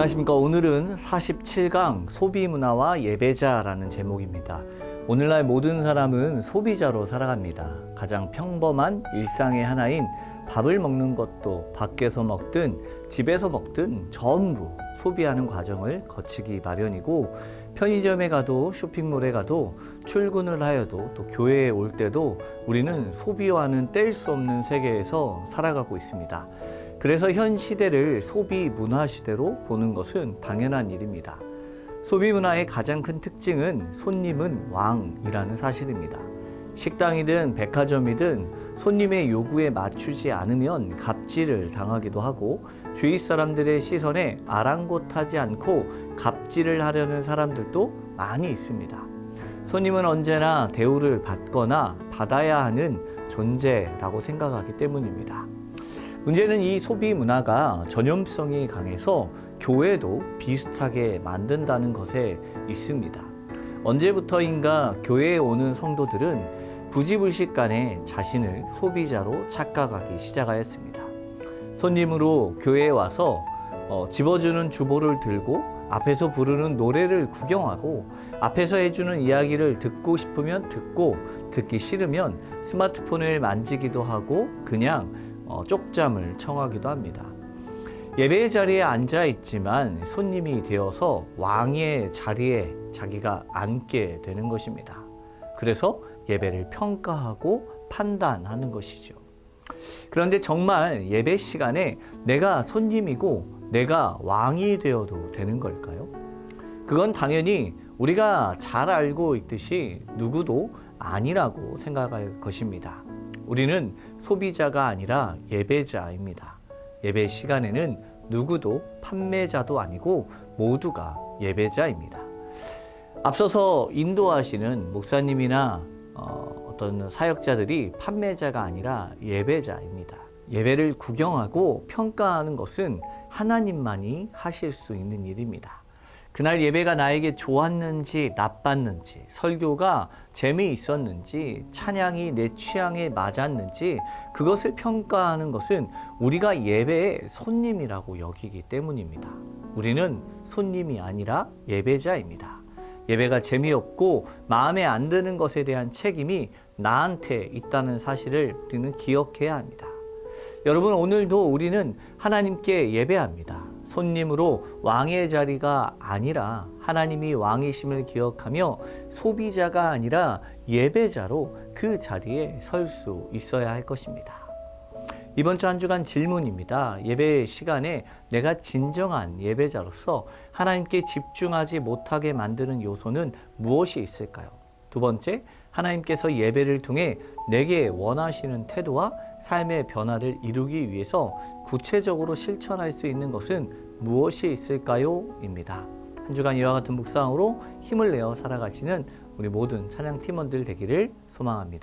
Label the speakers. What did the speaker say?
Speaker 1: 안녕하십니까. 오늘은 47강 소비 문화와 예배자라는 제목입니다. 오늘날 모든 사람은 소비자로 살아갑니다. 가장 평범한 일상의 하나인 밥을 먹는 것도 밖에서 먹든 집에서 먹든 전부 소비하는 과정을 거치기 마련이고 편의점에 가도 쇼핑몰에 가도 출근을 하여도 또 교회에 올 때도 우리는 소비와는 뗄 수 없는 세계에서 살아가고 있습니다. 그래서 현 시대를 소비 문화 시대로 보는 것은 당연한 일입니다. 소비 문화의 가장 큰 특징은 손님은 왕이라는 사실입니다. 식당이든 백화점이든 손님의 요구에 맞추지 않으면 갑질을 당하기도 하고 주위 사람들의 시선에 아랑곳하지 않고 갑질을 하려는 사람들도 많이 있습니다. 손님은 언제나 대우를 받거나 받아야 하는 존재라고 생각하기 때문입니다. 문제는 이 소비 문화가 전염성이 강해서 교회도 비슷하게 만든다는 것에 있습니다. 언제부터인가 교회에 오는 성도들은 부지불식 간에 자신을 소비자로 착각하기 시작하였습니다. 손님으로 교회에 와서 어, 집어주는 주보를 들고 앞에서 부르는 노래를 구경하고 앞에서 해주는 이야기를 듣고 싶으면 듣고 듣기 싫으면 스마트폰을 만지기도 하고 그냥 어, 쪽잠을 청하기도 합니다. 예배의 자리에 앉아 있지만 손님이 되어서 왕의 자리에 자기가 앉게 되는 것입니다. 그래서 예배를 평가하고 판단하는 것이죠. 그런데 정말 예배 시간에 내가 손님이고 내가 왕이 되어도 되는 걸까요? 그건 당연히 우리가 잘 알고 있듯이 누구도 아니라고 생각할 것입니다. 우리는 소비자가 아니라 예배자입니다. 예배 시간에는 누구도 판매자도 아니고 모두가 예배자입니다. 앞서서 인도하시는 목사님이나 어, 어떤 사역자들이 판매자가 아니라 예배자입니다. 예배를 구경하고 평가하는 것은 하나님만이 하실 수 있는 일입니다. 그날 예배가 나에게 좋았는지 나빴는지, 설교가 재미있었는지, 찬양이 내 취향에 맞았는지, 그것을 평가하는 것은 우리가 예배의 손님이라고 여기기 때문입니다. 우리는 손님이 아니라 예배자입니다. 예배가 재미없고 마음에 안 드는 것에 대한 책임이 나한테 있다는 사실을 우리는 기억해야 합니다. 여러분, 오늘도 우리는 하나님께 예배합니다. 손님으로 왕의 자리가 아니라 하나님이 왕이심을 기억하며 소비자가 아니라 예배자로 그 자리에 설 수 있어야 할 것입니다. 이번 주 한 주간 질문입니다. 예배 시간에 내가 진정한 예배자로서 하나님께 집중하지 못하게 만드는 요소는 무엇이 있을까요? 두 번째, 하나님께서 예배를 통해 내게 원하시는 태도와 삶의 변화를 이루기 위해서 구체적으로 실천할 수 있는 것은 무엇이 있을까요? 입니다. 한 주간 이와 같은 묵상으로 힘을 내어 살아가시는 우리 모든 찬양 팀원들 되기를 소망합니다.